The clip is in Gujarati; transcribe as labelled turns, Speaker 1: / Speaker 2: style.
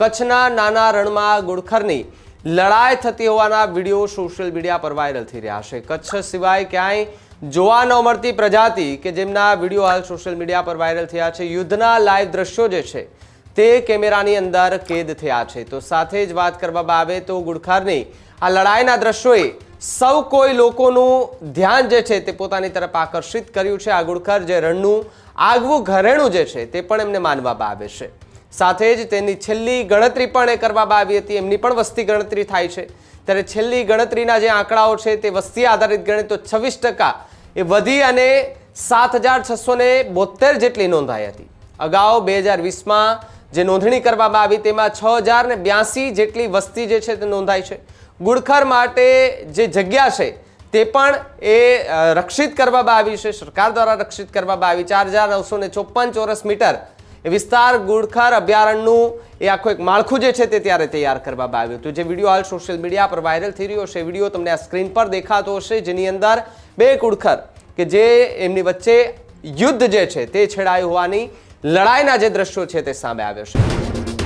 Speaker 1: કચ્છના નાના રણમાં ગુડખરની લડાઈ થતી હોવાના વીડિયો સોશિયલ મીડિયા પર વાયરલ થઈ રહ્યા છે. કચ્છ સિવાય ક્યાંય જોવા ન મળતી પ્રજાતિ કે જેમના વીડિયો હાલ સોશિયલ મીડિયા પર વાયરલ થયા છે. યુદ્ધના લાઈવ દ્રશ્યો જે છે તે કેમેરાની અંદર કેદ થયા છે. તો સાથે જ વાત કરવામાં આવે તો ગુડખારની આ લડાઈના દ્રશ્યોએ સૌ કોઈ લોકોનું ધ્યાન જે છે તે પોતાની તરફ આકર્ષિત કર્યું છે. આ ગુડખર જે રણનું આગવું ઘરેણું જે છે તે પણ એમને માનવામાં આવે છે. સાથે જ તેની છેલ્લી ગણતરી પણ એ કરવામાં આવી હતી. એમની પણ વસ્તી ગણતરી થાય છે. ત્યારે છેલ્લી ગણતરીના જે આંકડાઓ છે તે વસ્તી આધારિત ગણિત તો છવ્વીસ ટકા એ વધી અને સાત હજાર છસો ને જેટલી નોંધાઈ હતી. અગાઉ બે હજાર વીસમાં જે નોંધણી કરવામાં આવી તેમાં છ હજાર ને બ્યાસી જેટલી વસ્તી જે છે તે નોંધાઈ છે. ગુડખર માટે જે જગ્યા છે તે પણ એ રક્ષિત કરવામાં આવી છે. સરકાર દ્વારા રક્ષિત કરવામાં આવી. ચાર હજાર નવસો ને ચોરસ મીટર એ વિસ્તાર ગુડખર અભયારણ્યનું એ આખું એક માળખું જે છે તે ત્યારે તૈયાર કરવામાં આવ્યું હતું. જે વીડિયો હાલ સોશિયલ મીડિયા પર વાયરલ થઈ રહ્યો છે વીડિયો તમને આ સ્ક્રીન પર દેખાતો હશે. જેની અંદર બે ગુડખર કે જે એમની વચ્ચે યુદ્ધ જે છે તે છેડાયું હોવાની લડાઈના જે દ્રશ્યો છે તે સામે આવ્યો છે.